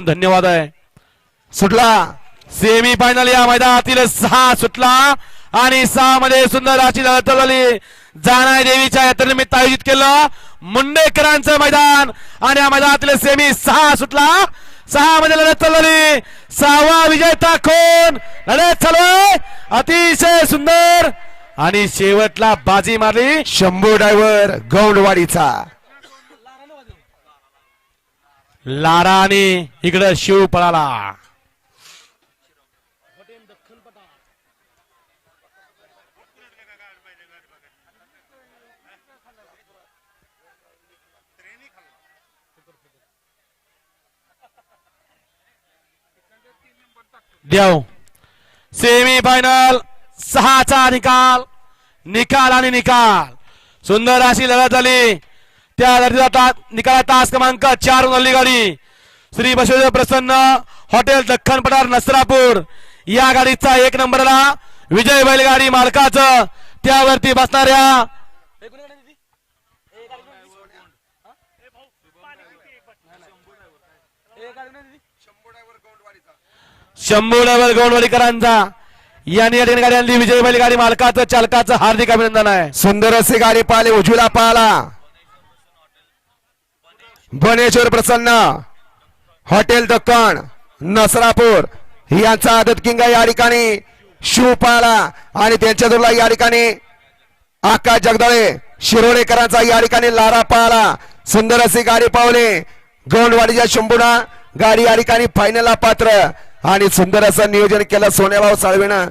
धन्यवाद आहे. सुटला. सेमी फायनल या मैदानातील सहा सुटला. आणि सहा मध्ये सुंदर अशी लढत झाली. जानाय देवीच्या यात्रेनिमित्त आयोजित केलं मुंडेकरांचं मैदान. आणि या मैदानातील सेमी सहा सुटला. सहा मध्ये लढत चालली. सहावा विजेता कोण लढत चालू. अतिशय सुंदर. आणि शेवटला बाजी मारली शंभू ड्रायव्हर गौंडवाडीचा. लारा आणि इकडं शिव पळाला. देव सेमी फायनल सहाचा निकाल निकाल आणि निकाल. सुंदर अशी लढत झाली. त्या लढतीचा निकाला तास क्रमांक चार गाडी श्री बसवेश्वर प्रसन्न हॉटेल दख्खन पठार नसरापूर. या गाडीचा एक नंबरला विजय बैलगाडी मालकाचं त्यावरती बसणाऱ्या शंभू लेवल गौंडवाडीकरांचा. यांनी या ठिकाणी गाडी आणली. विजय बैलगाडी मालकाचं चालकाचं हार्दिक अभिनंदन आहे. सुंदर असे गाडी पाहिले उजवीला पाहला. बनेश्वर प्रसन्न हॉटेल दक्कण नसरापूर यांचा आदत किंगा या ठिकाणी. शिव पाहला आणि त्यांच्या जोडला या ठिकाणी आकाश जगदळे शिरोडेकरांचा या ठिकाणी लारा पाहला सुंदर अशी गाडी पावले. गौंडवाडीच्या शंभूना गाडी या ठिकाणी फायनलला पात्र. आणि सुंदर असं नियोजन केलं सोन्याभाऊ साळवेनं.